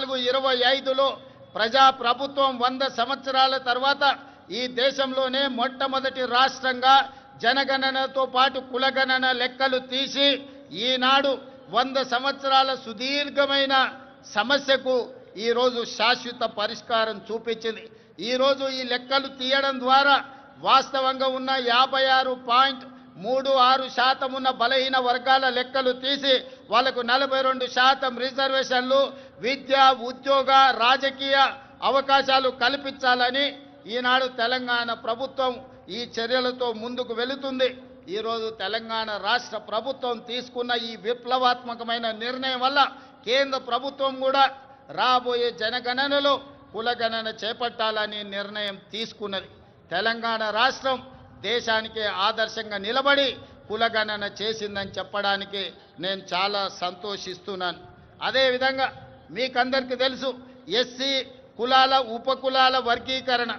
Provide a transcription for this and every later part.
నాలుగు ఇరవై ఐదులో ప్రజా ప్రభుత్వం వంద సంవత్సరాల తర్వాత ఈ దేశంలోనే మొట్టమొదటి రాష్ట్రంగా జనగణనతో పాటు కులగణన లెక్కలు తీసి ఈనాడు వంద సంవత్సరాల సుదీర్ఘమైన సమస్యకు ఈరోజు శాశ్వత పరిష్కారం చూపించింది. ఈరోజు ఈ లెక్కలు తీయడం ద్వారా వాస్తవంగా ఉన్న యాభై ఆరు పాయింట్ మూడు ఆరు శాతం ఉన్న బలహీన వర్గాల లెక్కలు తీసి వాళ్ళకు నలభై రెండు శాతం రిజర్వేషన్లు విద్య ఉద్యోగ రాజకీయ అవకాశాలు కల్పించాలని ఈనాడు తెలంగాణ ప్రభుత్వం ఈ చర్యలతో ముందుకు వెళుతుంది. ఈరోజు తెలంగాణ రాష్ట్ర ప్రభుత్వం తీసుకున్న ఈ విప్లవాత్మకమైన నిర్ణయం వల్ల కేంద్ర ప్రభుత్వం కూడా రాబోయే జనగణనలో కులగణన చేపట్టాలని నిర్ణయం తీసుకున్నది. తెలంగాణ రాష్ట్రం దేశానికి ఆదర్శంగా నిలబడి కులగణన చేసిందని చెప్పడానికి నేను చాలా సంతోషిస్తున్నాను. అదేవిధంగా మీకందరికీ తెలుసు ఎస్సీ కులాల ఉపకులాల వర్గీకరణ.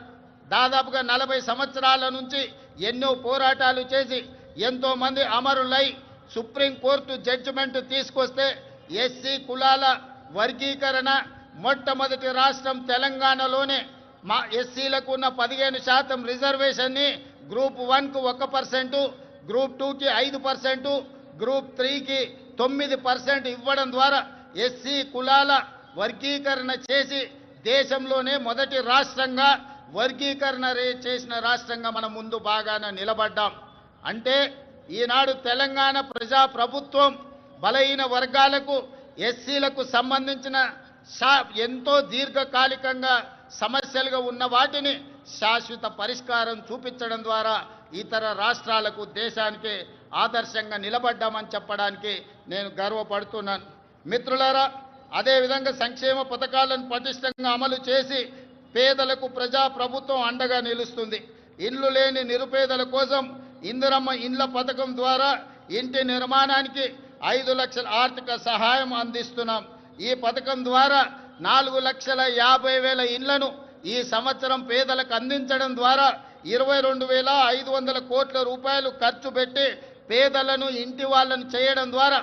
దాదాపుగా నలభై సంవత్సరాల నుంచి ఎన్నో పోరాటాలు చేసి ఎంతోమంది అమరులై సుప్రీంకోర్టు జడ్జిమెంట్ తీసుకొస్తే ఎస్సీ కులాల వర్గీకరణ మొట్టమొదటి రాష్ట్రం తెలంగాణలోనే మా ఎస్సీలకు ఉన్న పదిహేను శాతం రిజర్వేషన్ని గ్రూప్ వన్కు ఒక పర్సెంటు గ్రూప్ టూకి ఐదు పర్సెంటు గ్రూప్ త్రీకి తొమ్మిది పర్సెంట్ ఇవ్వడం ద్వారా ఎస్సీ కులాల వర్గీకరణ చేసి దేశంలోనే మొదటి రాష్ట్రంగా వర్గీకరణ రే- చేసిన రాష్ట్రంగా మనం ముందు బాగాన నిలబడ్డాం. అంటే ఈనాడు తెలంగాణ ప్రజా ప్రభుత్వం బలహీన వర్గాలకు ఎస్సీలకు సంబంధించిన శా- ఎంతో దీర్ఘకాలికంగా సమస్యలుగా ఉన్న వాటిని శాశ్వత పరిష్కారం చూపించడం ద్వారా ఇతర రాష్ట్రాలకు దేశానికి ఆదర్శంగా నిలబడ్డామని చెప్పడానికి నేను గర్వపడుతున్నాను. మిత్రులారా అదేవిధంగా సంక్షేమ పథకాలను పటిష్టంగా అమలు చేసి పేదలకు ప్రజా ప్రభుత్వం అండగా నిలుస్తుంది. ఇండ్లు లేని నిరుపేదల కోసం ఇందిరమ్మ ఇండ్ల పథకం ద్వారా ఇంటి నిర్మాణానికి ఐదు లక్షల ఆర్థిక సహాయం అందిస్తున్నాం. ఈ పథకం ద్వారా నాలుగు లక్షల యాభై వేల ఇండ్లను ఈ సంవత్సరం పేదలకు అందించడం ద్వారా ఇరవై రెండు వేల ఐదు వందల కోట్ల రూపాయలు ఖర్చు పెట్టి పేదలను ఇంటి వాళ్ళను చేయడం ద్వారా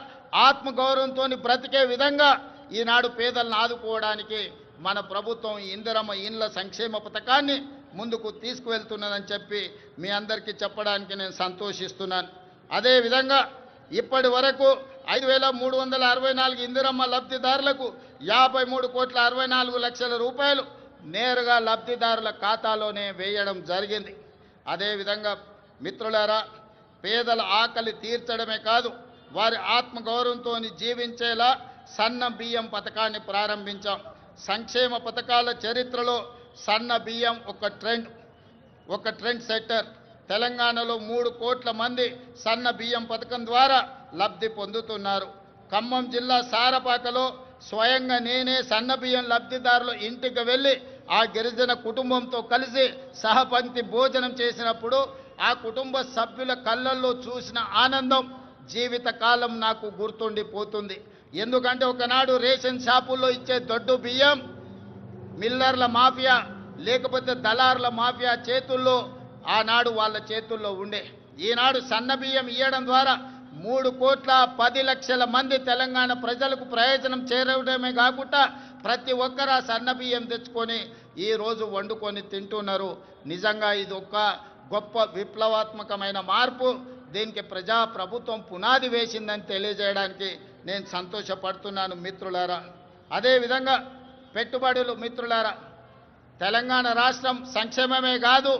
ఆత్మగౌరవంతో బ్రతికే విధంగా ఈనాడు పేదలను ఆదుకోవడానికి మన ప్రభుత్వం ఇందిరమ్మ ఇండ్ల సంక్షేమ పథకాన్ని ముందుకు తీసుకువెళ్తున్నదని చెప్పి మీ అందరికీ చెప్పడానికి నేను సంతోషిస్తున్నాను. అదేవిధంగా ఇప్పటి వరకు ఐదు వేల మూడు వందల అరవై నాలుగు ఇందిరమ్మ లబ్ధిదారులకు యాభై మూడు కోట్ల అరవై నాలుగు లక్షల రూపాయలు నేరుగా లబ్ధిదారుల ఖాతాలోనే వేయడం జరిగింది. అదేవిధంగా మిత్రులారా పేదల ఆకలి తీర్చడమే కాదు వారి ఆత్మగౌరవంతో జీవించేలా సన్న బియ్యం పథకాన్ని ప్రారంభించాం. సంక్షేమ పథకాల చరిత్రలో సన్న బియ్యం ఒక ట్రెండ్ ఒక ట్రెండ్ సెట్టర్ తెలంగాణలో మూడు కోట్ల మంది సన్న బియ్యం పథకం ద్వారా లబ్ధి పొందుతున్నారు. ఖమ్మం జిల్లా సారపాకలో స్వయంగా నేనే సన్న బియ్యం లబ్ధిదారుల ఇంటికి వెళ్ళి ఆ గిరిజన కుటుంబంతో కలిసి సహపంక్తి భోజనం చేసినప్పుడు ఆ కుటుంబ సభ్యుల కళ్ళల్లో చూసిన ఆనందం జీవితకాలం నాకు గుర్తుండిపోతుంది. ఎందుకంటే ఒకనాడు రేషన్ షాపుల్లో ఇచ్చే దొడ్డు బియ్యం మిల్లర్ల మాఫియా లేకపోతే దళారుల మాఫియా చేతుల్లో ఆనాడు వాళ్ళ చేతుల్లో ఉండే. ఈనాడు సన్న బియ్యం ఇవ్వడం ద్వారా మూడు కోట్ల పది లక్షల మంది తెలంగాణ ప్రజలకు ప్రయోజనం చేరడమే కాకుండా ప్రతి ఒక్కరు ఆ సన్న బియ్యం తెచ్చుకొని ఈ రోజు వండుకొని తింటున్నారు. నిజంగా ఇది ఒక గొప్ప విప్లవాత్మకమైన మార్పు. దీనికి ప్రజా ప్రభుత్వం పునాది వేసిందని తెలియజేయడానికి నేను సంతోషపడుతున్నాను మిత్రులారా. అదేవిధంగా పెట్టుబడులు మిత్రులారా తెలంగాణ రాష్ట్రం సంక్షేమమే కాదు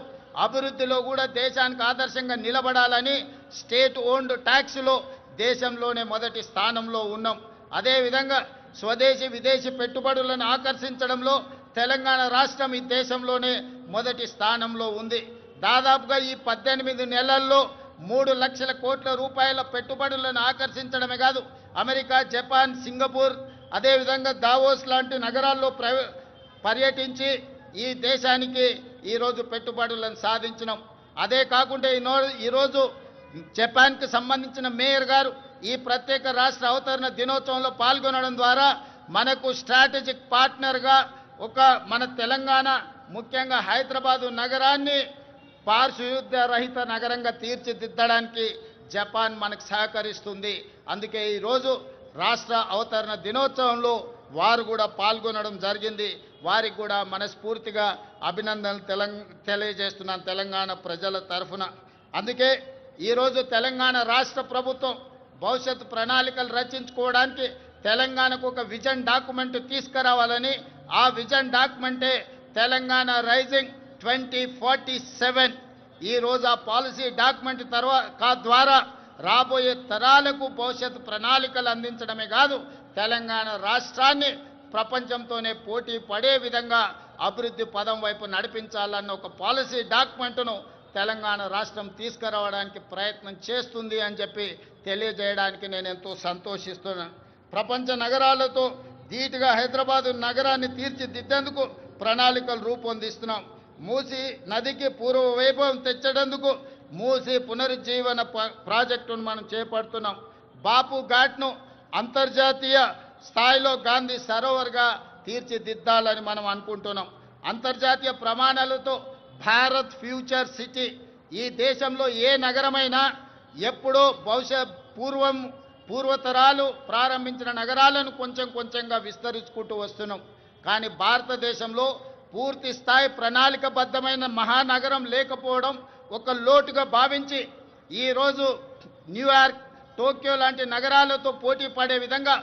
అభివృద్ధిలో కూడా దేశానికి ఆదర్శంగా నిలబడాలని స్టేట్ ఓన్డ్ ట్యాక్స్లో దేశంలోనే మొదటి స్థానంలో ఉన్నాం. అదేవిధంగా స్వదేశీ విదేశీ పెట్టుబడులను ఆకర్షించడంలో తెలంగాణ రాష్ట్రం ఈ దేశంలోనే మొదటి స్థానంలో ఉంది. దాదాపుగా ఈ పద్దెనిమిది నెలల్లో మూడు లక్షల కోట్ల రూపాయల పెట్టుబడులను ఆకర్షించడమే కాదు అమెరికా జపాన్ సింగపూర్ అదేవిధంగా దావోస్ లాంటి నగరాల్లో ప్రవ పర్యటించి ఈ దేశానికి ఈరోజు పెట్టుబడులను సాధించినాం. అదే కాకుండా ఈ నో- ఈరోజు జపాన్కి సంబంధించిన మేయర్ గారు ఈ ప్రత్యేక రాష్ట్ర అవతరణ దినోత్సవంలో పాల్గొనడం ద్వారా మనకు స్ట్రాటజిక్ పార్ట్నర్గా ఒక మన తెలంగాణ ముఖ్యంగా హైదరాబాదు నగరాన్ని పారిశుద్ధ్య రహిత నగరంగా తీర్చిదిద్దడానికి జపాన్ మనకు సహకరిస్తుంది. అందుకే ఈరోజు రాష్ట్ర అవతరణ దినోత్సవంలో వారు కూడా పాల్గొనడం జరిగింది. వారికి కూడా మనస్ఫూర్తిగా అభినందనలు తెలంగ తెలియజేస్తున్నాను తెలంగాణ ప్రజల తరఫున. అందుకే ఈరోజు తెలంగాణ రాష్ట్ర ప్రభుత్వం భవిష్యత్ ప్రణాళికలు రచించుకోవడానికి తెలంగాణకు ఒక విజన్ డాక్యుమెంట్ తీసుకురావాలని ఆ vision డాక్యుమెంటే Telangana rising twenty forty seven. ఈరోజు ఆ పాలసీ డాక్యుమెంట్ తర్వాత ద్వారా రాబోయే తరాలకు భవిష్యత్ ప్రణాళికలు అందించడమే కాదు తెలంగాణ రాష్ట్రాన్ని ప్రపంచంతోనే పోటీ పడే విధంగా అభివృద్ధి పదం వైపు నడిపించాలన్న ఒక పాలసీ డాక్యుమెంట్ను తెలంగాణ రాష్ట్రం తీసుకురావడానికి ప్రయత్నం చేస్తుంది అని చెప్పి తెలియజేయడానికి నేను ఎంతో సంతోషిస్తున్నాను ప్రపంచ నగరాలతో ధీటుగా హైదరాబాదు నగరాన్ని తీర్చిదిద్దేందుకు ప్రణాళికలు రూపొందిస్తున్నాం. మూసి నదికి పూర్వ వైభవం తెచ్చేందుకు మూసి పునరుజ్జీవన ప్రాజెక్టును మనం చేపడుతున్నాం. బాపు ఘాట్ను అంతర్జాతీయ స్థాయిలో గాంధీ సరోవర్గా తీర్చిదిద్దాలని మనం అనుకుంటున్నాం. అంతర్జాతీయ ప్రమాణాలతో భారత్ ఫ్యూచర్ సిటీ. ఈ దేశంలో ఏ నగరమైనా ఎప్పుడో బహుశా పూర్వం పూర్వతరాలు ప్రారంభించిన నగరాలను కొంచెం కొంచెంగా విస్తరించుకుంటూ వస్తున్నాం. కానీ భారతదేశంలో పూర్తి స్థాయి ప్రణాళికబద్ధమైన మహానగరం లేకపోవడం ఒక లోటుగా భావించి ఈరోజు న్యూయార్క్ టోక్యో లాంటి నగరాలతో పోటీ పడే విధంగా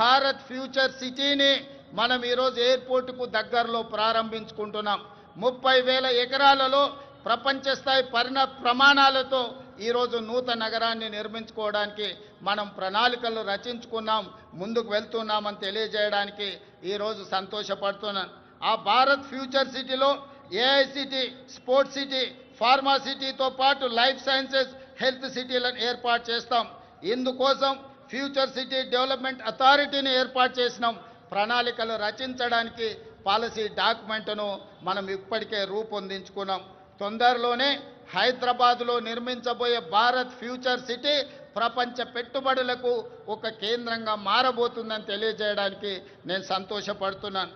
భారత్ ఫ్యూచర్ సిటీని మనం ఈరోజు ఎయిర్పోర్టుకు దగ్గరలో ప్రారంభించుకుంటున్నాం. ముప్పై వేల ఎకరాలలో ప్రపంచ స్థాయి పరిణ ప్రమాణాలతో ఈరోజు నూతన నగరాన్ని నిర్మించుకోవడానికి మనం ప్రణాళికలు రచించుకున్నాం ముందుకు వెళ్తున్నామని తెలియజేయడానికి ఈరోజు సంతోషపడుతున్నాను ఆ భారత్ ఫ్యూచర్ సిటీలో AI city sports city pharma సిటీతో పాటు లైఫ్ సైన్సెస్ హెల్త్ సిటీలను ఏర్పాటు చేస్తాం. ఇందుకోసం ఫ్యూచర్ సిటీ డెవలప్మెంట్ అథారిటీని ఏర్పాటు చేసినాం. ప్రణాళికలు రచించడానికి పాలసీ డాక్యుమెంట్ను మనం ఇప్పటికే రూపొందించుకున్నాం. తొందరలోనే హైదరాబాదులో నిర్మించబోయే భారత్ ఫ్యూచర్ సిటీ ప్రపంచ పెట్టుబడులకు ఒక కేంద్రంగా మారబోతుందని తెలియజేయడానికి నేను సంతోషపడుతున్నాను.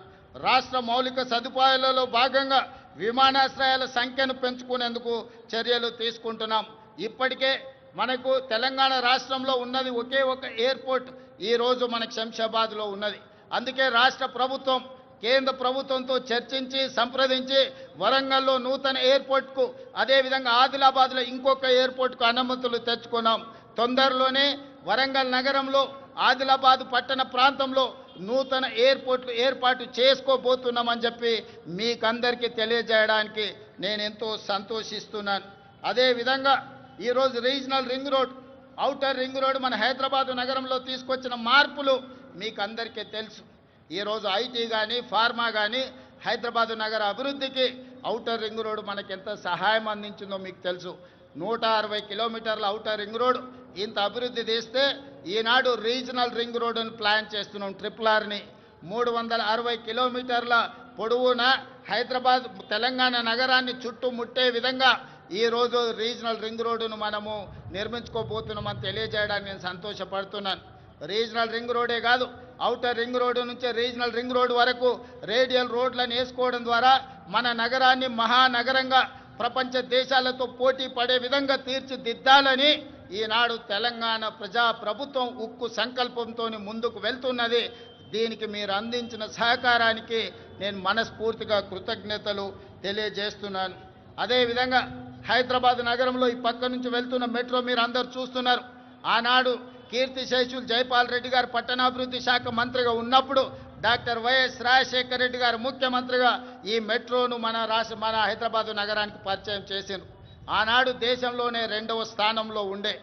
రాష్ట్ర మౌలిక సదుపాయాలలో భాగంగా విమానాశ్రయాల సంఖ్యను పెంచుకునేందుకు చర్యలు తీసుకుంటున్నాం. ఇప్పటికే మనకు తెలంగాణ రాష్ట్రంలో ఉన్నది ఒకే ఒక ఎయిర్పోర్ట్ ఈరోజు మనకు శంషాబాద్లో ఉన్నది. అందుకే రాష్ట్ర ప్రభుత్వం కేంద్ర ప్రభుత్వంతో చర్చించి సంప్రదించి వరంగల్లో నూతన ఎయిర్పోర్ట్కు అదేవిధంగా ఆదిలాబాద్లో ఇంకొక ఎయిర్పోర్ట్కు అనుమతులు తెచ్చుకున్నాం. తొందరలోనే వరంగల్ నగరంలో ఆదిలాబాద్ పట్టణ ప్రాంతంలో నూతన ఎయిర్పోర్ట్లు ఏర్పాటు చేసుకోబోతున్నామని చెప్పి మీకందరికీ తెలియజేయడానికి నేను ఎంతో సంతోషిస్తున్నాను. అదేవిధంగా ఈరోజు regional ring road outer ring road మన హైదరాబాద్ నగరంలో తీసుకొచ్చిన మార్పులు మీకు అందరికీ తెలుసు. ఈరోజు ఐటీ కానీ ఫార్మా కానీ హైదరాబాదు నగర అభివృద్ధికి ఔటర్ రింగ్ రోడ్ మనకెంత సహాయం అందించిందో మీకు తెలుసు. నూట అరవై కిలోమీటర్ల ఔటర్ రింగ్ రోడ్ ఇంత అభివృద్ధి తీస్తే ఈనాడు రీజనల్ రింగ్ రోడ్ను ప్లాన్ చేస్తున్నాం ట్రిపుల్ ఆర్ని. మూడు వందల అరవై కిలోమీటర్ల పొడవున హైదరాబాద్ తెలంగాణ నగరాన్ని చుట్టుముట్టే విధంగా ఈరోజు రీజనల్ రింగ్ రోడ్డును మనము నిర్మించుకోబోతున్నామని తెలియజేయడానికి నేను సంతోషపడుతున్నాను. రీజనల్ రింగ్ రోడే కాదు ఔటర్ రింగ్ రోడ్డు నుంచి రీజనల్ రింగ్ రోడ్డు వరకు రేడియల్ రోడ్లను వేసుకోవడం ద్వారా మన నగరాన్ని మహానగరంగా ప్రపంచ దేశాలతో పోటీ పడే విధంగా తీర్చిదిద్దాలని ఈనాడు తెలంగాణ ప్రజా ప్రభుత్వం ఉక్కు సంకల్పంతో ముందుకు వెళ్తున్నది. దీనికి మీరు అందించిన సహకారానికి నేను మనస్ఫూర్తిగా కృతజ్ఞతలు తెలియజేస్తున్నాను. అదేవిధంగా హైదరాబాద్ నగరంలో ఈ పక్క నుంచి వెళ్తున్న మెట్రో మీరు అందరు చూస్తున్నారు. ఆనాడు కీర్తి శేషులు జైపాల్ రెడ్డి గారు పట్టణాభివృద్ధి శాఖ మంత్రిగా ఉన్నప్పుడు డాక్టర్ వైఎస్ రాజశేఖర రెడ్డి గారు ముఖ్యమంత్రిగా ఈ మెట్రోను మన రాష్ట్ర మన హైదరాబాద్ నగరానికి పరిచయం చేసింది ఆనాడు దేశంలోనే రెండవ స్థానంలో ఉండే.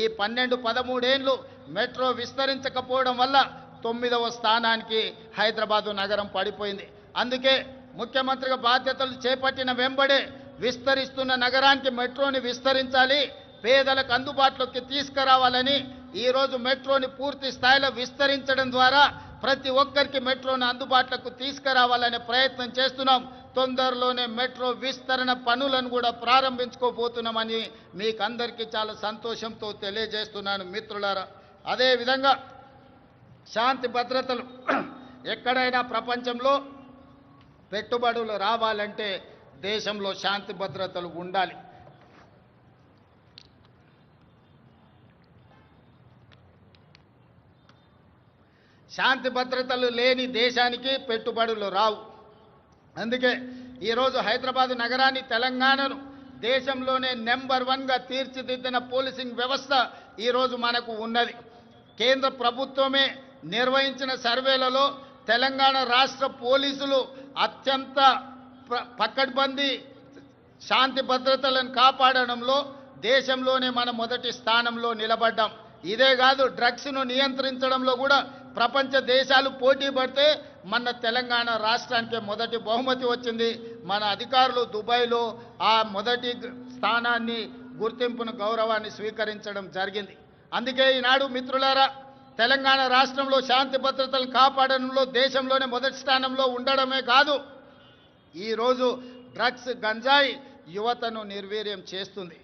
ఈ పన్నెండు పదమూడేండ్లు మెట్రో విస్తరించకపోవడం వల్ల తొమ్మిదవ స్థానానికి హైదరాబాదు నగరం పడిపోయింది. అందుకే ముఖ్యమంత్రిగా బాధ్యతలు చేపట్టిన వెంబడే విస్తరిస్తున్న నగరానికి మెట్రోని విస్తరించాలి పేదలకు అందుబాటులోకి తీసుకురావాలని ఈరోజు మెట్రోని పూర్తి స్థాయిలో విస్తరించడం ద్వారా ప్రతి ఒక్కరికి మెట్రోని అందుబాటులోకి తీసుకురావాలనే ప్రయత్నం చేస్తున్నాం. తొందరలోనే మెట్రో విస్తరణ పనులను కూడా ప్రారంభించుకోబోతున్నామని మీకు అందరికీ చాలా సంతోషంతో తెలియజేస్తున్నాను మిత్రులారా. అదేవిధంగా శాంతి భద్రతలు ఎక్కడైనా ప్రపంచంలో పెట్టుబడులు రావాలంటే దేశంలో శాంతి భద్రతలు ఉండాలి. శాంతి భద్రతలు లేని దేశానికి పెట్టుబడులు రావు. అందుకే ఈరోజు హైదరాబాద్ నగరాన్ని తెలంగాణను దేశంలోనే నెంబర్ వన్గా తీర్చిదిద్దిన పోలీసింగ్ వ్యవస్థ ఈరోజు మనకు ఉన్నది. కేంద్ర ప్రభుత్వమే నిర్వహించిన సర్వేలలో తెలంగాణ రాష్ట్ర పోలీసులు అత్యంత పక్కడ్బందీ శాంతి భద్రతలను కాపాడడంలో దేశంలోనే మన మొదటి స్థానంలో నిలబడ్డాం. ఇదే కాదు డ్రగ్స్ను నియంత్రించడంలో కూడా ప్రపంచ దేశాలు పోటీ పడితే మన తెలంగాణ రాష్ట్రానికి మొదటి బహుమతి వచ్చింది. మన అధికారులు దుబాయ్లో ఆ మొదటి స్థానాన్ని గుర్తింపును గౌరవాన్ని స్వీకరించడం జరిగింది. అందుకే ఈనాడు మిత్రులారా తెలంగాణ రాష్ట్రంలో శాంతి భద్రతలు కాపాడడంలో దేశంలోనే మొదటి స్థానంలో ఉండడమే కాదు ఈరోజు డ్రగ్స్ గంజాయి యువతను నిర్వీర్యం చేస్తుంది.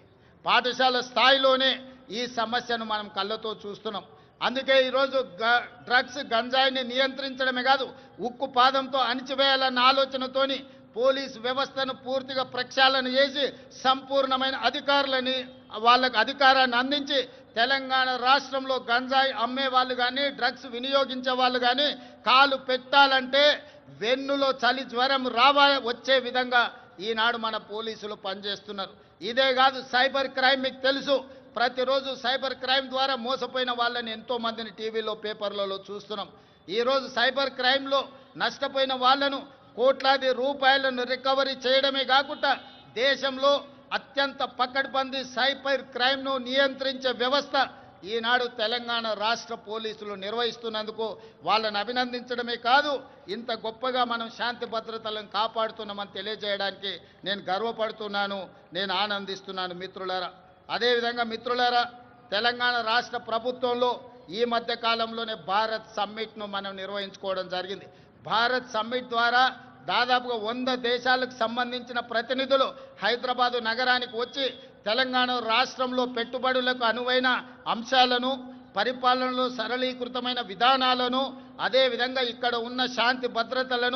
పాఠశాల స్థాయిలోనే ఈ సమస్యను మనం కళ్ళతో చూస్తున్నాం. అందుకే ఈరోజు గ- డ్రగ్స్ గంజాయిని నియంత్రించడమే కాదు ఉక్కు పాదంతో అణిచివేయాలన్న ఆలోచనతోని పోలీస్ వ్యవస్థను పూర్తిగా ప్రక్షాళన చేసి సంపూర్ణమైన అధికారులని వాళ్ళకు అధికారాన్ని అందించి తెలంగాణ రాష్ట్రంలో గంజాయి అమ్మే వాళ్ళు కానీ డ్రగ్స్ వినియోగించే వాళ్ళు కానీ కాలు పెట్టాలంటే వెన్నులో చలి జ్వరం రావా వచ్చే విధంగా ఈనాడు మన పోలీసులు పనిచేస్తున్నారు. ఇదే కాదు సైబర్ క్రైమ్ మీకు తెలుసు. ప్రతిరోజు సైబర్ క్రైమ్ ద్వారా మోసపోయిన వాళ్ళని ఎంతో మందిని టీవీలో పేపర్లలో చూస్తున్నాం. ఈరోజు సైబర్ క్రైమ్లో నష్టపోయిన వాళ్ళను కోట్లాది రూపాయలను రికవరీ చేయడమే కాకుండా దేశంలో అత్యంత పకడ్బందీ సైబర్ క్రైమ్ను నియంత్రించే వ్యవస్థ ఈనాడు తెలంగాణ రాష్ట్ర పోలీసులు నిర్వహిస్తున్నందుకు వాళ్ళని అభినందించడమే కాదు ఇంత గొప్పగా మనం శాంతి భద్రతలను కాపాడుతున్నామని తెలియజేయడానికి నేను గర్వపడుతున్నాను. నేను ఆనందిస్తున్నాను మిత్రులారా. అదేవిధంగా మిత్రులారా తెలంగాణ రాష్ట్ర ప్రభుత్వంలో ఈ మధ్య కాలంలోనే భారత్ సమ్మిట్ను మనం నిర్వహించుకోవడం జరిగింది. భారత్ సమ్మిట్ ద్వారా దాదాపుగా వంద దేశాలకు సంబంధించిన ప్రతినిధులు హైదరాబాదు నగరానికి వచ్చి తెలంగాణ రాష్ట్రంలో పెట్టుబడులకు అనువైన అంశాలను పరిపాలనలో సరళీకృతమైన విధానాలను అదేవిధంగా ఇక్కడ ఉన్న శాంతి భద్రతలను